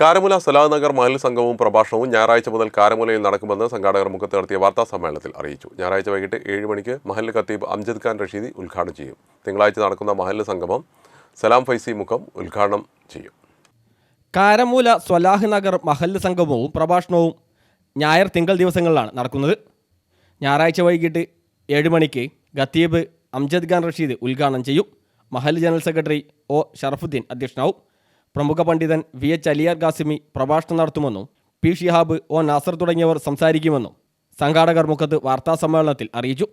കാരമുല സലാഹ് നഗർ മഹൽ സംഘവും പ്രഭാഷണവും ഞായറാഴ്ച മുതൽ കാരമുലയിൽ നടക്കുമെന്ന് സംഘാടകർ മുഖത്ത് നടത്തിയ വാർത്താ സമ്മേളനത്തിൽ അറിയിച്ചു. ഞായറാഴ്ച വൈകിട്ട് ഏഴ് മണിക്ക് മഹൽ ഖത്തീബ് അംജദ് ഖാൻ റഷീദി ഉദ്ഘാടനം ചെയ്യും. തിങ്കളാഴ്ച നടക്കുന്ന മഹൽ സംഗമം സലാം ഫൈസി മുഖം ഉദ്ഘാടനം ചെയ്യും. കാരമൂല സ്വലാഹ് നഗർ മഹല്ല് സംഗമവും പ്രഭാഷണവും ഞായർ തിങ്കൾ ദിവസങ്ങളിലാണ് നടക്കുന്നത്. ഞായറാഴ്ച വൈകിട്ട് ഏഴ് മണിക്ക് ഖത്തീബ് അംജദ് ഖാൻ റഷീദ് ഉദ്ഘാടനം ചെയ്യും. മഹല്ല് ജനറൽ സെക്രട്ടറി ഒ ഷറഫുദ്ദീൻ അധ്യക്ഷനാവും. പ്രമുഖ പണ്ഡിതൻ വി എച്ച് അലിയാർ ഖാസിമി പ്രഭാഷണം നടത്തുമെന്നും പി ഷിഹാബ് ഒ നാസർ തുടങ്ങിയവർ സംസാരിക്കുമെന്നും സംഘാടകർ മുഖത്ത് വാർത്താ സമ്മേളനത്തിൽ അറിയിച്ചു.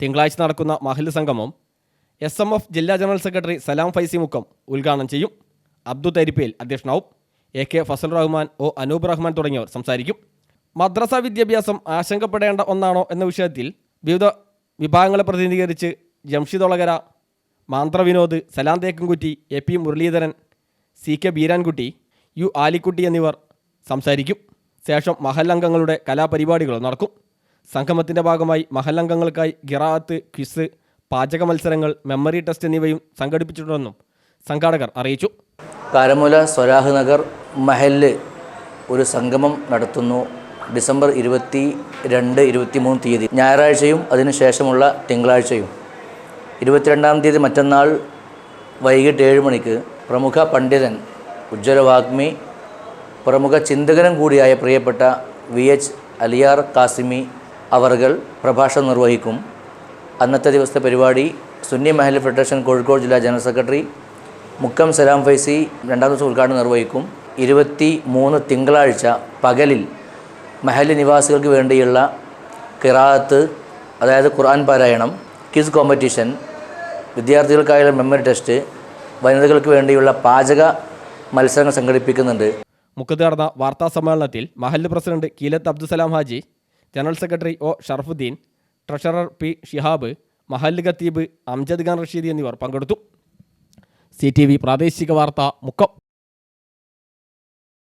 തിങ്കളാഴ്ച നടക്കുന്ന മഹൽ സംഗമം എസ് എം എഫ് ജില്ലാ ജനറൽ സെക്രട്ടറി സലാം ഫൈസി മുക്കം ഉദ്ഘാടനം ചെയ്യും. Abdu Tharippel അധ്യക്ഷനാവും. A K Fazal Rahman O Anoop Rahman തുടങ്ങിയവർ സംസാരിക്കും. മദ്രസ വിദ്യാഭ്യാസം ആശങ്കപ്പെടേണ്ട ഒന്നാണോ എന്ന വിഷയത്തിൽ വിവിധ വിഭാഗങ്ങളെ പ്രതിനിധീകരിച്ച് Jamshid Olakara Manthra Vinod Salam Thekkankutti A P Muraleedharan C K Beerankutty U Alikutty എന്നിവർ സംസാരിക്കും. ശേഷം മഹല്ലംഗങ്ങളുടെ കലാപരിപാടികൾ നടക്കും. സംഗമത്തിന്റെ ഭാഗമായി മഹല്ലംഗങ്ങൾക്കായി ഗിറാത്ത് ക്വിസ് പാചക മത്സരങ്ങൾ മെമ്മറി ടെസ്റ്റ് എന്നിവയും സംഘടിപ്പിച്ചിട്ടുണ്ടെന്നും സംഘാടകർ അറിയിച്ചു. കാരമുല സ്വരാഹ് നഗർ മഹല്ല് ഒരു സംഗമം നടത്തുന്നു ഡിസംബർ ഇരുപത്തി രണ്ട് ഇരുപത്തി മൂന്ന് തീയതി. ഞായറാഴ്ചയും അതിനുശേഷമുള്ള തിങ്കളാഴ്ചയും. ഇരുപത്തിരണ്ടാം തീയതി മറ്റന്നാൾ വൈകിട്ട് ഏഴ് മണിക്ക് പ്രമുഖ പണ്ഡിതൻ ഉജ്ജ്വലവാഗ്മി പ്രമുഖ ചിന്തകനും കൂടിയായ പ്രിയപ്പെട്ട വി എച്ച് അലിയാർ കാസിമി അവർകൾ പ്രഭാഷണം നിർവഹിക്കും. അന്നത്തെ ദിവസത്തെ പരിപാടി സുന്നി മഹൽ ഫെഡറേഷൻ കോഴിക്കോട് ജില്ലാ ജനറൽ സെക്രട്ടറി മുക്കം സലാം ഫൈസി രണ്ടാം ദിവസം ഉദ്ഘാടനം നിർവഹിക്കും. ഇരുപത്തി മൂന്ന് തിങ്കളാഴ്ച പകലിൽ മഹൽ നിവാസികൾക്ക് വേണ്ടിയുള്ള കിറാത്ത് അതായത് ഖുർആൻ പാരായണം ക്വിസ് കോമ്പറ്റീഷൻ വിദ്യാർത്ഥികൾക്കായുള്ള മെമ്മറി ടെസ്റ്റ് വനിതകൾക്ക് വേണ്ടിയുള്ള പാചക മത്സരങ്ങൾ സംഘടിപ്പിക്കുന്നുണ്ട്. മുക്കത്ത് നടന്ന വാർത്താ സമ്മേളനത്തിൽ മഹല്ല് president Keelath Abdussalam Haji general secretary O Sharfuddin treasurer P Shihab മഹല്ല് ഖത്തീബ് അംജദ് ഖാൻ റഷീദ് എന്നിവർ പങ്കെടുത്തു. സി പ്രാദേശിക വാർത്ത മുക്കം.